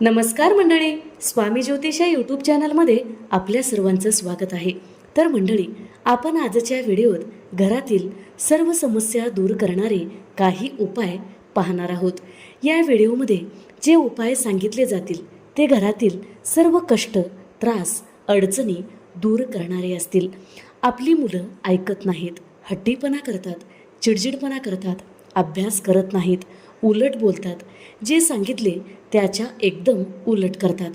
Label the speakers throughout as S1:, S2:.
S1: नमस्कार मंडळी स्वामी ज्योतिष या यूट्यूब चॅनलमध्ये आपल्या सर्वांचं स्वागत आहे. तर मंडळी आपण आजच्या व्हिडिओत घरातील सर्व समस्या दूर करणारे काही उपाय पाहणार आहोत. या व्हिडिओमध्ये जे उपाय सांगितले जातील ते घरातील सर्व कष्ट त्रास अडचणी दूर करणारे असतील. आपली मुलं ऐकत नाहीत हट्टीपणा करतात चिडचिडपणा करतात अभ्यास करत नाहीत उलट बोलतात. जे सांगितले त्याच्या एकदम उलट करतात.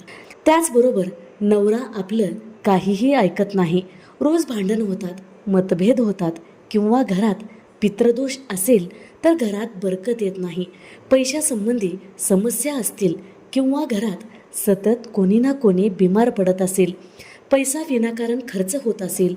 S1: त्याचबरोबर नवरा आपलं काहीही ऐकत नाही. रोज भांडण होतात मतभेद होतात किंवा घरात पितृदोष असेल तर घरात बरकत येत नाही. पैशासंबंधी समस्या असतील किंवा घरात सतत कोणी ना कोणी बिमार पडत असेल पैसा विनाकारण खर्च होत असेल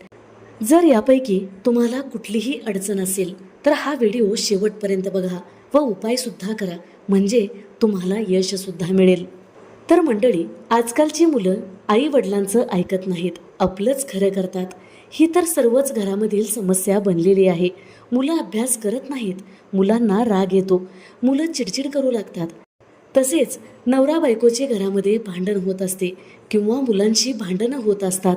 S1: जर यापैकी तुम्हाला कुठलीही अडचण असेल तर हा व्हिडिओ शेवटपर्यंत बघा. व उपायसुद्धा करा. म्हणजे तुम्हाला यशसुद्धा मिळेल. तर मंडळी आजकालची मुलं आई वडिलांचं ऐकत नाहीत. आपलंच खरं करतात. ही तर सर्वच घरामधील समस्या बनलेली आहे. मुलं अभ्यास करत नाहीत. मुलांना राग येतो. मुलं चिडचिड करू लागतात. तसेच नवरा बायकोचे घरामध्ये भांडण होत असते किंवा मुलांशी भांडणं होत असतात.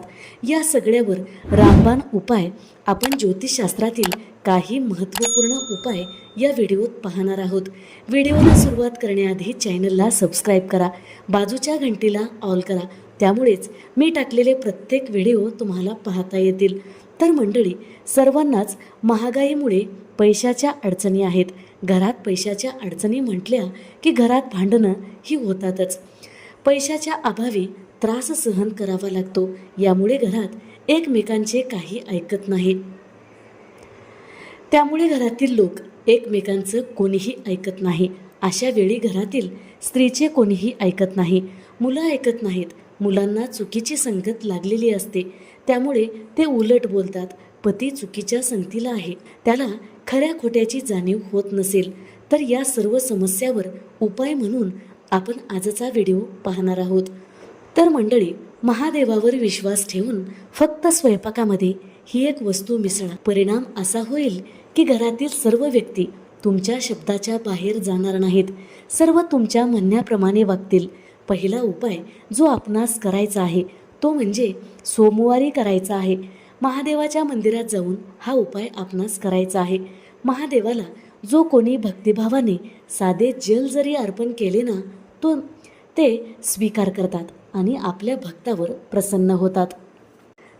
S1: या सगळ्यावर रामबाण उपाय आपण ज्योतिषशास्त्रातील काही महत्त्वपूर्ण उपाय या व्हिडिओत पाहणार आहोत. व्हिडिओला सुरुवात करण्याआधी चॅनलला सबस्क्राईब करा बाजूच्या घंटीला ऑल करा त्यामुळेच मी टाकलेले प्रत्येक व्हिडिओ तुम्हाला पाहता येतील. तर मंडळी सर्वांनाच महागाईमुळे पैशाच्या अडचणी आहेत. घरात पैशाच्या अडचणी म्हटल्या की घरात भांडणं ही होतातच. पैशाच्या अभावी त्रास सहन करावा लागतो. यामुळे घरात एकमेकांचे काही ऐकत नाही. त्यामुळे घरातील लोक एकमेकांचं कोणीही ऐकत नाही. अशा वेळी घरातील स्त्रीचे कोणीही ऐकत नाही. मुलं ऐकत नाहीत. मुलांना चुकीची संगत लागलेली असते. त्यामुळे ते उलट बोलतात. पती चुकीच्या संगतीला आहे. त्याला खऱ्या खोट्याची जाणीव होत नसेल तर या सर्व समस्यावर उपाय म्हणून आपण आजचा व्हिडिओ पाहणार आहोत. तर मंडळी महादेवावर विश्वास ठेवून फक्त स्वयंपाकामध्ये ही एक वस्तू मिसळा. परिणाम असा होईल की घरातील सर्व व्यक्ती तुमच्या शब्दाच्या बाहेर जाणार नाहीत. सर्व तुमच्या म्हणण्याप्रमाणे वागतील. पहिला उपाय जो आपणास करायचा आहे तो म्हणजे सोमवारी करायचा आहे. महादेवाच्या मंदिरात जाऊन हा उपाय आपणास करायचा आहे. महादेवाला जो कोणी भक्तिभावाने साधे जल जरी अर्पण केले ना तो ते स्वीकार करतात आणि आपल्या भक्तावर प्रसन्न होतात.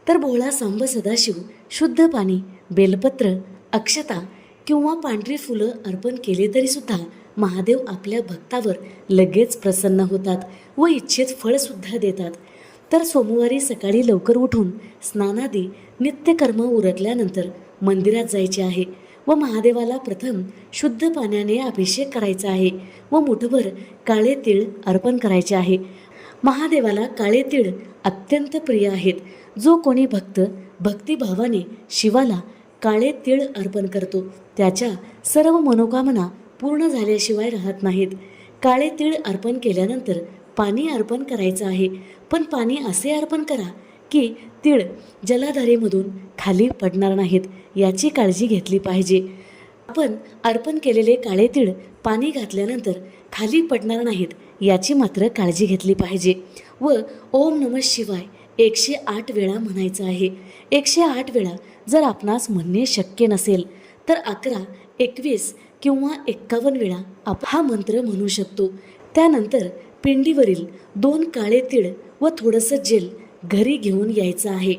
S1: तर भोळा सांब सदाशिव शुद्ध पाणी बेलपत्र अक्षता किंवा पांढरी फुलं अर्पण केले तरीसुद्धा महादेव आपल्या भक्तावर लगेच प्रसन्न होतात व इच्छित फळसुद्धा देतात. तर सोमवारी सकाळी लवकर उठून स्नानादी नित्यकर्म उरकल्यानंतर मंदिरात जायचे आहे व महादेवाला प्रथम शुद्ध पाण्याने अभिषेक करायचा आहे व मुठभर काळे तीळ अर्पण करायचे आहे. महादेवाला काळे तीळ अत्यंत प्रिय आहेत. जो कोणी भक्त भक्तिभावाने शिवाला काळे तीळ अर्पण करतो त्याच्या सर्व मनोकामना पूर्ण झाल्याशिवाय राहत नाहीत. काळे तीळ अर्पण केल्यानंतर पाणी अर्पण करायचं आहे. पण पाणी असे अर्पण करा की तीळ जलाधारेमधून खाली पडणार नाहीत याची काळजी घेतली पाहिजे. आपण अर्पण केलेले काळे तीळ पाणी घातल्यानंतर खाली पडणार नाहीत याची मात्र काळजी घेतली पाहिजे. व ओम नम शिवाय एकशे आठ वेळा म्हणायचं आहे. एकशे आठ वेळा जर आपणास म्हणणे शक्य नसेल तर अकरा एकवीस किंवा एक्कावन्न वेळा आप हा मंत्र म्हणू शकतो. त्यानंतर पिंडीवरील दोन काळे तीळ व थोडंसं जेल घरी घेऊन यायचं आहे.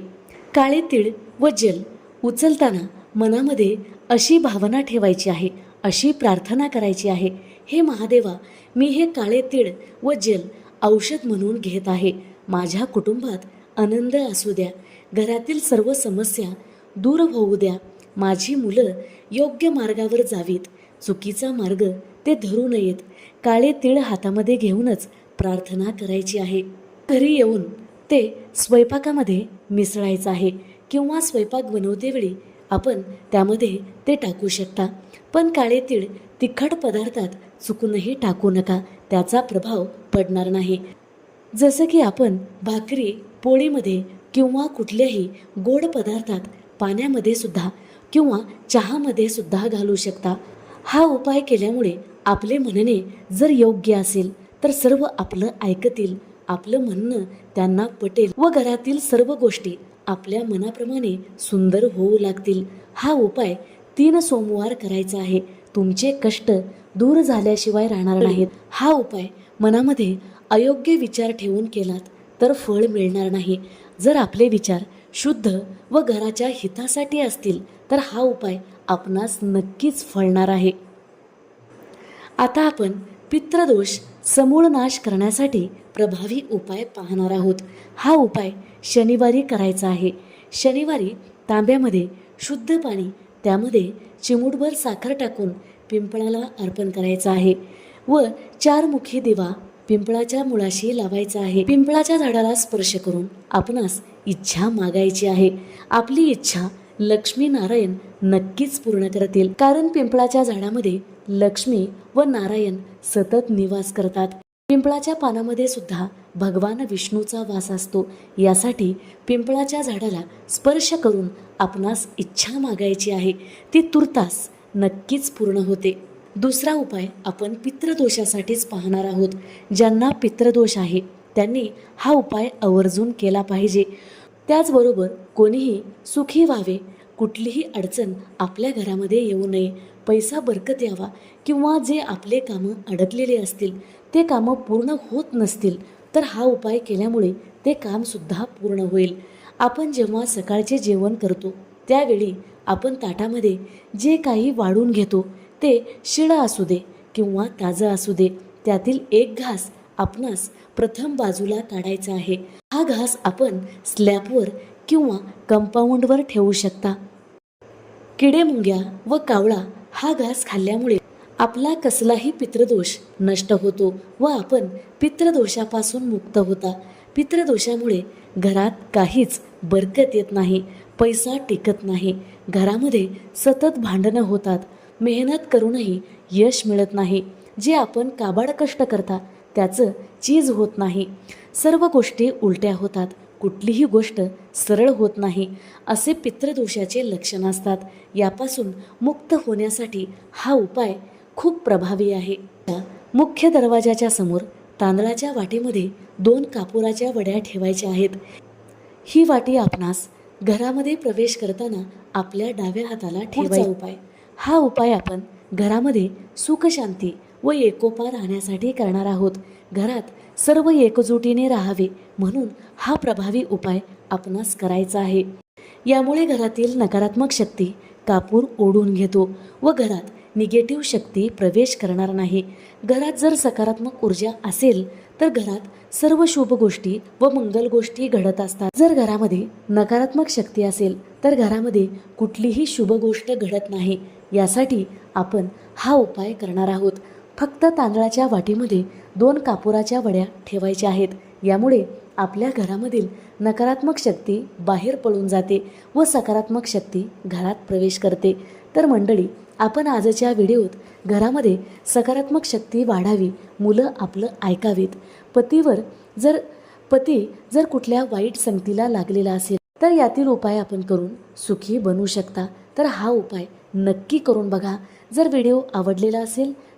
S1: काळे तीळ व जेल उचलताना मनामध्ये अशी भावना ठेवायची आहे अशी प्रार्थना करायची आहे हे महादेवा मी हे काळे तीळ व जेल औषध म्हणून घेत आहे. माझ्या कुटुंबात आनंद असू द्या घरातील सर्व समस्या दूर होऊ द्या. माझी मुलं योग्य मार्गावर जावीत चुकीचा मार्ग ते धरू नयेत. काळे तीळ हातामध्ये घेऊनच प्रार्थना करायची आहे. घरी येऊन ते स्वयंपाकामध्ये मिसळायचं आहे किंवा स्वयंपाक बनवतेवेळी आपण त्यामध्ये ते टाकू शकता. पण काळे तीळ तिखट पदार्थात चुकूनही टाकू नका त्याचा प्रभाव पडणार नाही. जसं की आपण भाकरी पोळीमध्ये किंवा कुठल्याही गोड पदार्थात पाण्यामध्ये सुद्धा किंवा चहामध्ये सुद्धा घालू शकता. हा उपाय केल्यामुळे आपले म्हणणे जर योग्य असेल तर सर्व आपलं ऐकतील. आपलं म्हणणं त्यांना पटेल. व घरातील सर्व गोष्टी आपल्या मनाप्रमाणे सुंदर होऊ लागतील. हा उपाय तीन सोमवार करायचा आहे. तुमचे कष्ट दूर झाल्याशिवाय राहणार नाहीत. हा उपाय मनामध्ये अयोग्य विचार ठेवून केलात तर फळ मिळणार नाही. जर आपले विचार शुद्ध व घराच्या हितासाठी असतील तर हा उपाय आपणास नक्कीच फळणार आहे. आता आपण पित्रदोष समूळ नाश करण्यासाठी प्रभावी उपाय पाहणार आहोत. हा उपाय शनिवारी करायचा आहे. शनिवारी तांब्यामध्ये शुद्ध पाणी त्यामध्ये चिमूटभर साखर टाकून पिंपळाला अर्पण करायचं आहे व चारमुखी दिवा पिंपळाच्या मुळाशी लावायचा आहे. पिंपळाच्या झाडाला स्पर्श करून आपणास इच्छा मागायची आहे. आपली इच्छा लक्ष्मी नारायण नक्कीच पूर्ण करतील. कारण पिंपळाच्या झाडामध्ये लक्ष्मी व नारायण सतत निवास करतात. पिंपळाच्या पानामध्ये सुद्धा भगवान विष्णूचा वास असतो. यासाठी पिंपळाच्या झाडाला स्पर्श करून आपणास इच्छा मागायची आहे. ती तुर्तास नक्कीच पूर्ण होते. दुसरा उपाय आपण पितृदोषासाठीच पाहणार आहोत. ज्यांना पितृदोष आहे त्यांनी हा उपाय आवर्जून केला पाहिजे. त्याचबरोबर कोणीही सुखी व्हावे कुठलीही अडचण आपल्या घरामध्ये येऊ नये. पैसा बरकत यावा किंवा जे आपले कामं अडकलेले असतील ते कामं पूर्ण होत नसतील तर हा उपाय केल्यामुळे ते कामसुद्धा पूर्ण होईल. आपण जेव्हा सकाळचे जेवण करतो त्यावेळी आपण ताटामध्ये जे काही वाढून घेतो ते शिळं असू दे किंवा ताजं असू दे त्यातील एक घास आपणास प्रथम बाजूला काढायचा आहे. हा घास आपण स्लॅबवर किंवा कंपाऊंडवर ठेवू शकता. किडेमुंग्या व कावळा हा घास खाल्ल्यामुळे आपला कसलाही पितृदोष नष्ट होतो व आपण पितृदोषापासून मुक्त होता. पितृदोषामुळे घरात काहीच बरकत येत नाही पैसा टिकत नाही. घरामध्ये सतत भांडणं होतात. मेहनत करूनही यश मिळत नाही. जे आपण काबाड कष्ट करता त्याचं चीज होत नाही. सर्व गोष्टी उलट्या होतात. कुठलीही गोष्ट सरळ होत नाही असे पितृदोषाचे लक्षण असतात. यापासून मुक्त होण्यासाठी हा उपाय खूप प्रभावी आहे. मुख्य दरवाजाच्या समोर तांदळाच्या वाटीमध्ये दोन कापुराच्या वड्या ठेवायच्या आहेत. ही वाटी आपणास घरामध्ये प्रवेश करताना आपल्या डाव्या हाताला ठेवायचा. उपाय. हा उपाय आपण घरामध्ये सुखशांती व एकोपा राहण्यासाठी करणार आहोत. घरात सर्व एकजुटीने राहावे म्हणून हा प्रभावी उपाय आपणास करायचा आहे. यामुळे घरातील नकारात्मक शक्ती कापूर ओढून घेतो व घरात निगेटिव्ह शक्ती प्रवेश करणार नाही. घरात जर सकारात्मक ऊर्जा असेल तर घरात सर्व शुभ गोष्टी व मंगल गोष्टी घडत असतात. जर घरामध्ये नकारात्मक शक्ती असेल तर घरामध्ये कुठलीही शुभ गोष्ट घडत नाही. यासाठी आपण हा उपाय करणार आहोत. फक्त तांदळाच्या वाटीमध्ये दोन कापुराच्या वड्या ठेवायच्या आहेत. यामुळे आपल्या घरामधील नकारात्मक शक्ती बाहेर पळून जाते व सकारात्मक शक्ती घरात प्रवेश करते. तर मंडळी आपण आजच्या व्हिडिओत घरामध्ये सकारात्मक शक्ती वाढावी मुलं आपलं ऐकावीत. पतीवर जर पती जर कुठल्या वाईट संगतीला लागलेला असेल तर यातील उपाय आपण करून सुखी बनू शकता. तर हा उपाय नक्की करून बघा. जर व्हिडिओ आवडलेला असेल